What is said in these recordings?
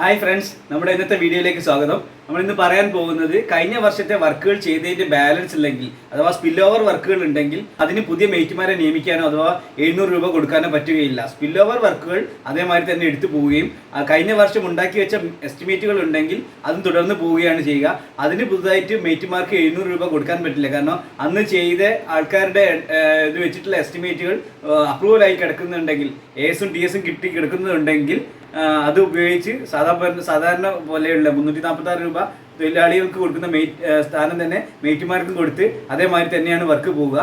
Hi friends നമ്മുടെ ഇന്നത്തെ വീഡിയോയിലേക്ക് സ്വാഗതം. നമ്മൾ ഇന്ന് പറയാൻ പോകുന്നത് കഴിഞ്ഞ വർഷത്തെ വർക്കുകൾ ചെയ്തതിന്റെ ബാലൻസ് ഇല്ലെങ്കിൽ അഥവാ സ്പിൽ ഓവർ വർക്കുകൾ ഉണ്ടെങ്കിൽ അതിന് പുതിയ മേറ്റുമാരെ നിയമിക്കാനോ അഥവാ എഴുന്നൂറ് രൂപ കൊടുക്കാനോ പറ്റുകയില്ല. സ്പിൽ ഓവർ വർക്കുകൾ അതേമാതിരി തന്നെ എടുത്തു പോവുകയും കഴിഞ്ഞ വർഷം ഉണ്ടാക്കി വെച്ച എസ്റ്റിമേറ്റുകൾ ഉണ്ടെങ്കിൽ അതും തുടർന്ന് പോവുകയാണ് ചെയ്യുക. അതിന് പുതുതായിട്ട് മേറ്റുമാർക്ക് എഴുന്നൂറ് രൂപ കൊടുക്കാൻ പറ്റില്ല. കാരണം അന്ന് ചെയ്ത ആൾക്കാരുടെ ഇത് വെച്ചിട്ടുള്ള എസ്റ്റിമേറ്റുകൾ അപ്രൂവൽ ആയി കിടക്കുന്നുണ്ടെങ്കിൽ എസും ടി എസും കിട്ടി കിടക്കുന്നുണ്ടെങ്കിൽ അത് ഉപയോഗിച്ച് സാധാരണ സാധാരണ പോലെയുള്ള മുന്നൂറ്റി നാൽപ്പത്തി ആറ് രൂപ തൊഴിലാളികൾക്ക് കൊടുക്കുന്ന മേ സ്ഥാനം തന്നെ മേറ്റുമാർക്കും കൊടുത്ത് അതേമാതിരി തന്നെയാണ് വർക്ക് പോവുക.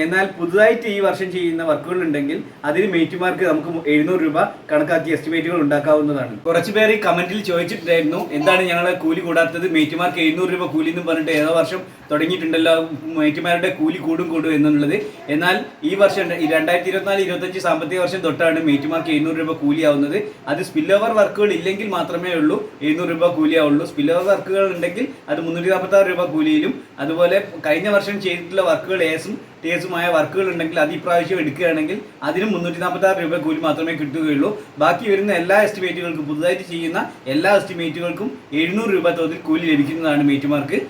എന്നാൽ പുതുതായിട്ട് ഈ വർഷം ചെയ്യുന്ന വർക്കുകൾ ഉണ്ടെങ്കിൽ അതിന് മേറ്റുമാർക്ക് നമുക്ക് എഴുന്നൂറ് രൂപ കണക്കാക്കി എസ്റ്റിമേറ്റുകൾ ഉണ്ടാക്കാവുന്നതാണ്. കുറച്ച് ഈ കമന്റിൽ ചോദിച്ചിട്ടുണ്ടായിരുന്നു എന്താണ് ഞങ്ങളെ കൂലി കൂടാത്തത്? മേറ്റുമാർക്ക് എഴുന്നൂറ് രൂപ കൂലി എന്ന് പറഞ്ഞിട്ട് ഏതോ വർഷം തുടങ്ങിയിട്ടുണ്ടല്ലോ മേറ്റുമാരുടെ കൂലി കൂടും കൂടും എന്നുള്ളത്. എന്നാൽ ഈ വർഷം രണ്ടായിരത്തി ഇരുപത്തിനാല് ഇരുപത്തഞ്ച് സാമ്പത്തിക വർഷം തൊട്ടാണ് മേറ്റുമാർക്ക് എഴുന്നൂറ് രൂപ കൂലിയാവുന്നത്. അത് സ്പില്ലോവർ വർക്കുകൾ ഇല്ലെങ്കിൽ മാത്രമേ ഉള്ളൂ എഴുന്നൂറ് രൂപ കൂലിയാവുള്ളൂ. സ്പിൽ ഓവർ വർക്കുകൾ ഉണ്ടെങ്കിൽ അത് മുന്നൂറ്റി നാൽപ്പത്തി രൂപ കൂലിയിലും അതുപോലെ കഴിഞ്ഞ വർഷം ചെയ്തിട്ടുള്ള വർക്കുകൾ ഏസും ടി എസുമായ വർക്കുകൾ ഉണ്ടെങ്കിൽ അത് ഇപ്രാവശ്യം എടുക്കുകയാണെങ്കിൽ അതിന് മുന്നൂറ്റി നാൽപ്പത്തി ആറ് രൂപ കൂലി മാത്രമേ കിട്ടുകയുള്ളൂ. ബാക്കി വരുന്ന എല്ലാ എസ്റ്റിമേറ്റുകൾക്കും പുതുതായിട്ട് ചെയ്യുന്ന എല്ലാ എസ്റ്റിമേറ്റുകൾക്കും എഴുന്നൂറ് രൂപ തോതിൽ കൂലി ലഭിക്കുന്നതാണ് മേറ്റുമാർക്ക്.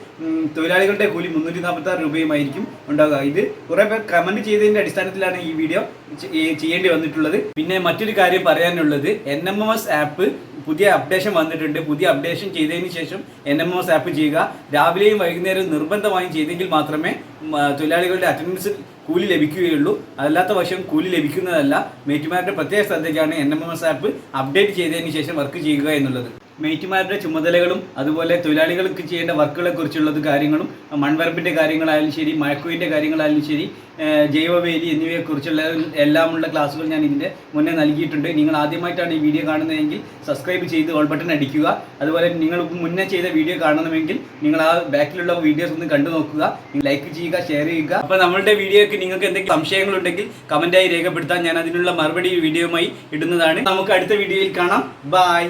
തൊഴിലാളികളുടെ കൂലി മുന്നൂറ്റി നാൽപ്പത്തി ആറ് രൂപയുമായിരിക്കും ഉണ്ടാവുക. ഇത് കുറെ പേർ കമന്റ് ചെയ്തതിന്റെ അടിസ്ഥാനത്തിലാണ് ഈ വീഡിയോ ചെയ്യേണ്ടി വന്നിട്ടുള്ളത്. പിന്നെ മറ്റൊരു കാര്യം പറയാനുള്ളത് N M M S app പുതിയ അപ്ഡേഷൻ വന്നിട്ടുണ്ട്. പുതിയ അപ്ഡേഷൻ ചെയ്തതിന് ശേഷം എൻ എം എസ് ആപ്പ് ചെയ്യുക. രാവിലെയും വൈകുന്നേരവും നിർബന്ധമായും ചെയ്തെങ്കിൽ മാത്രമേ തൊഴിലാളികളുടെ അറ്റൻഡൻസ് കൂലി ലഭിക്കുകയുള്ളൂ. അല്ലാത്ത പക്ഷം കൂലി ലഭിക്കുന്നതല്ല. മേറ്റുമാരുടെ പ്രത്യേക ശ്രദ്ധയ്ക്കാണ് N M S app update ചെയ്തതിന് ശേഷം വർക്ക് ചെയ്യുക എന്നുള്ളത്. മേറ്റുമാരുടെ ചുമതലകളും അതുപോലെ തൊഴിലാളികൾക്ക് ചെയ്യേണ്ട വർക്കുകളെ കുറിച്ചുള്ളത് കാര്യങ്ങളും മൺവരപ്പിന്റെ കാര്യങ്ങളായാലും ശരി മഴക്കുവിന്റെ കാര്യങ്ങളായാലും ശരി ജൈവവേലി എന്നിവയെ കുറിച്ചുള്ള എല്ലാമുള്ള ക്ലാസ്സുകൾ ഞാൻ ഇതിന്റെ മുന്നേ നൽകിയിട്ടുണ്ട്. നിങ്ങൾ ആദ്യമായിട്ടാണ് ഈ വീഡിയോ കാണുന്നതെങ്കിൽ സബ്സ്ക്രൈബ് ചെയ്ത് ഓൾ ബട്ടൺ അടിക്കുക. അതുപോലെ നിങ്ങൾ മുന്നേ ചെയ്ത വീഡിയോ കാണണമെങ്കിൽ നിങ്ങൾ ആ ബാക്കിലുള്ള വീഡിയോസ് ഒന്ന് കണ്ടു നോക്കുക. ലൈക്ക് ചെയ്യുക ഷെയർ ചെയ്യുക. അപ്പോൾ നമ്മളുടെ വീഡിയോയ്ക്ക് നിങ്ങൾക്ക് എന്തെങ്കിലും സംശയങ്ങളുണ്ടെങ്കിൽ കമന്റായി രേഖപ്പെടുത്താൻ ഞാൻ അതിനുള്ള മറുപടി വീഡിയോയുമായി ഇടുന്നതാണ്. നമുക്ക് അടുത്ത വീഡിയോയിൽ കാണാം. ബൈ.